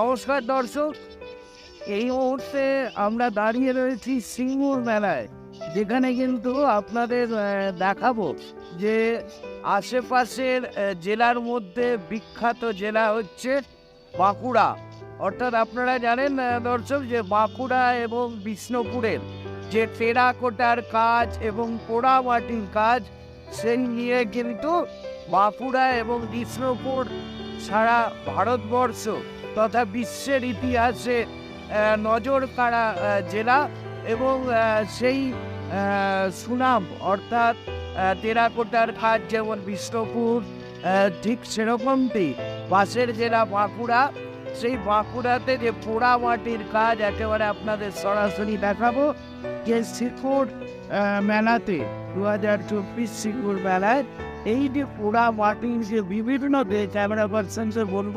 নমস্কার দর্শক। এই মুহূর্তে আমরা দাঁড়িয়ে রয়েছি সিঙ্গুর মেলায়, যেখানে কিন্তু আপনাদের দেখাবো যে আশেপাশের জেলার মধ্যে বিখ্যাত জেলা হচ্ছে বাঁকুড়া। অর্থাৎ আপনারা জানেন দর্শক, যে বাঁকুড়া এবং বিষ্ণুপুরের যে টেরাকোটার কাজ এবং পোড়ামাটির কাজ, সেই নিয়ে কিন্তু বাঁকুড়া এবং বিষ্ণুপুর সারা ভারতবর্ষ তথা বিশ্বের ইতিহাসে নজর কাড়া জেলা এবং সেই সুনাম অর্থাৎ টেরাকোটার কাজ যেমন বিষ্ণুপুর ঠিক সেরকমটি পাশের জেলা বাঁকুড়া। সেই বাঁকুড়াতে যে পোড়া মাটির কাজ একেবারে আপনাদের সরাসরি দেখাবো। যে শিখর মেলাতে দু হাজার চব্বিশ শিখর মেলায় এই যে পোড়া মাটির যে বিভিন্ন ক্যামেরা পার্সনকে বলব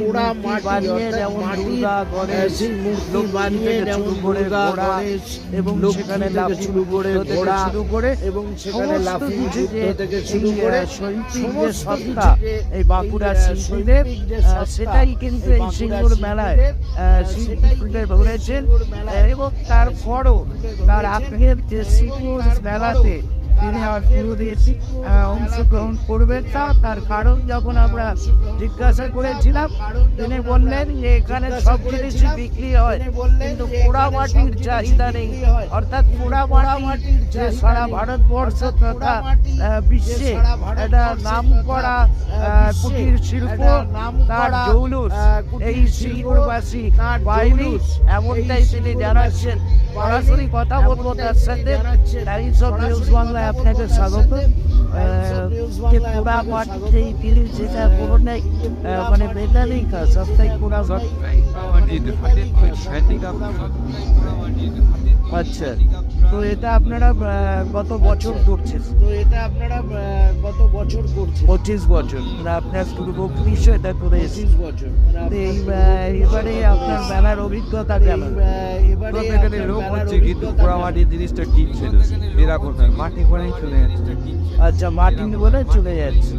পোড়া মূর্তি মাটি বানিয়ে অর্থাৎ যেমন মাটির, দুর্গা আহ, সেই মূর্তি বানিয়ে যেমন শুরু করে দুর্গা, গণেশ, এবং সেখানে শুরু করে ঘোড়া, শুরু করে এবং সেখানে লাফিং থেকে শুরু করে সত্তা এই বাঁকুড়া এই, শিল্পীদের শৈল্পিক যে আহ, সত্তা, সেটাই কিন্তু এই সিঙ্গুর মেলায় ধরেছেন এবং তারপরও তার আগের যে সিঙ্গুর মেলাতে তিনি আর কোনোদিন আহ, অংশগ্রহণ করবেন না তার কারণ যখন আমরা জিজ্ঞাসা করেছিলাম তিনি বললেন যে এখানে সব জিনিসই বিক্রি হয় কিন্তু পোড়া মাটির চাহিদা নেই। অর্থাৎ পোড়া মাটির যে সারা ভারতবর্ষ তথা বিশ্বে একটা নাম করা কুটির শিল্প তার জৌলুস এই শিল্পবাসী বাহিনী এমনটাই তিনি জানাচ্ছেন। সরাসরি কথা বলব তার সাথে টাইমস অফ নিউজ বাংলায়। আপনাকে স্বাগত। পোড়া মাটি সেই তিনি যেটা কোনো নেই আহ, মানে মেটালিং সবটাই পোড়া মাটি আচ্ছা তো এটা আপনারা গত বছর করছেন? তো এটা আপনারা গত বছর করছেন। পঁচিশ বছর। মানে আপনার পূর্বপুরুষও এটা করে পঁচিশ বছর। মানে এই এবারে আপনার মেলার অভিজ্ঞতা কেমন এই, আহ, এবারে মেলার হচ্ছে কিন্তু অভিজ্ঞতা পোড়া কেমন? মাটির জিনিসটা ঠিক ছিল। টেরাকোটার মাটি করেই চলে যাচ্ছে। আচ্ছা মার্টিন বলে চলে যাচ্ছে।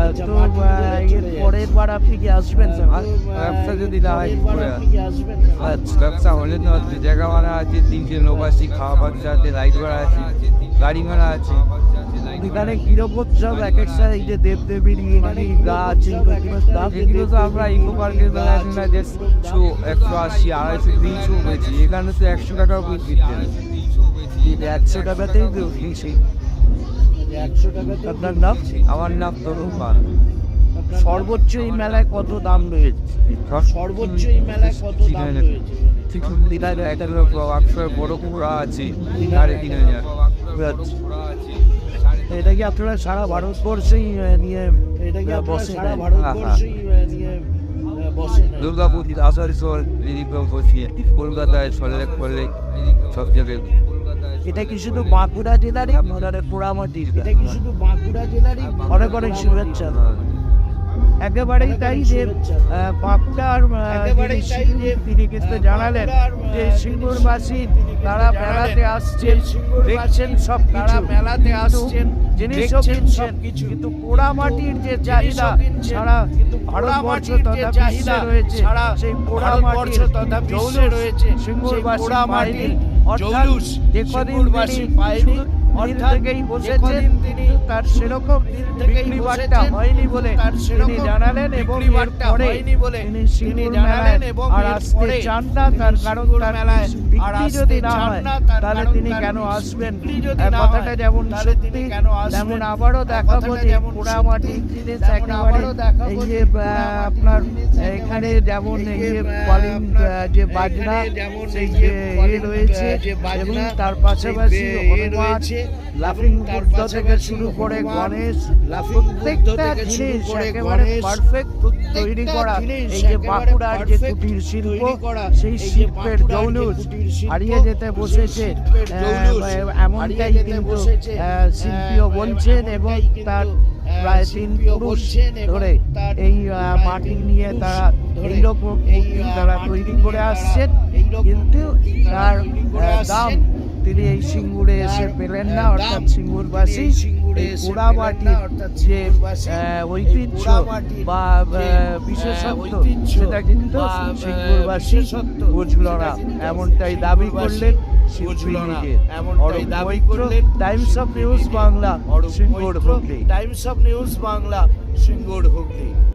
আচ্ছা, তো। পরের বার আপনি কি আসবেন? স্যার ব্যবসা যদি না হয় আচ্ছা। ব্যবসা হলে তো জায়গা ভাড়া আছে তিনটে লোক আছে খাওয়া খরচা আছে লাইট ভাড়া আছে গাড়ি ভাড়া আছে। এখানে কীরকম সব এক একটা এই যে গাছ এগুলো তো আমরা ইকো পার্কের না দেড়শো একশো আশি আড়াইশো তিনশো বেছি এখানে তো একশো টাকা একশো টাকাতেই তো তো আপনার নাম? আমার নাম তরুণ পাল। সর্বোচ্চ এই মেলায় কত দাম রয়েছে? সর্বোচ্চ এই মেলায় কত দাম রয়েছে? একশো বড় আছে। সাড়ে তিন হাজার। এটা কি আপনারা সারা ভারতবর্ষেই নিয়ে এটা কি বসে সারা ভারতবর্ষেই নিয়ে দুর্গাপুর আসানসোল কলকাতায় সলেক সব জায়গায় এটা কি শুধু বাঁকুড়া জেলারই আপনারা পোড়ামাটির এটা কি শুধু বাঁকুড়া জেলারই? অনেক অনেক শুভেচ্ছা। একেবারেই তাই যে বাঁকুড়ার তিনি কিন্তু জানালেন যে সিঙ্গুরবাসী তারা মেলাতে আসছেন দেখছেন সব তারা মেলাতে আসছেন, জিনিসও কিনছেন। কিন্তু পোড়া মাটির যে চাহিদা কিন্তু ভারতবর্ষ তথা চাহিদা বিশ্বে রয়েছে সেই পোড়া মাটির জৌলুস সিঙ্গুরবাসী বাহিনী অর্থাৎ যে কদিন তিনি শুধু দিন অর্থাৎ বসেছেন তিনি তার সেরকম বিক্রি হয়নি বলে তিনি জানালেন এবং বিক্রি এরপরে তিনি তিনি জানালেন এবং আর আসতে এরপরে চান না তার কারণ তার মেলায় আর বিক্রি যদি না হয় তাহলে তিনি কেন আসবেন কথাটা যেমন সত্যি? তেমন আবারও দেখাবো যে জিনিস একেবারে এই যে আহ, আপনার এখানে যেমন এই যে, যে কলিং যে বাজনা সেই যে রয়েছে এবং তার পাশাপাশি হনুমান লাফিং বুদ্ধ থেকে শুরু করে গণেশ প্রত্যেকটা জিনিস একেবারে পারফেক্ট তৈরি করা। এই যে বাঁকুড়ার যে কুটির শিল্প সেই শিল্পের জৌলুস হারিয়ে যেতে বসেছে। এমনটাই কিন্তু শিল্পীও বলছেন এবং তার প্রায় তিন পুরুষ ধরে এই মাটি নিয়ে তারা এইরকম তারা তৈরি করে আসছেন। কিন্তু তার দাম। তিনি এই সিঙ্গুরে এসে পেলেন না অর্থাৎ সিঙ্গুরবাসী অর্থাৎ যে ঐতিহ্য বা বিশেষত্ব সেটা কিন্তু সিঙ্গুরবাসী বুঝল না এমনটাই দাবি করলেন Times of News Bangla Singur Hooghly Times of News Bangla Singur Hooghly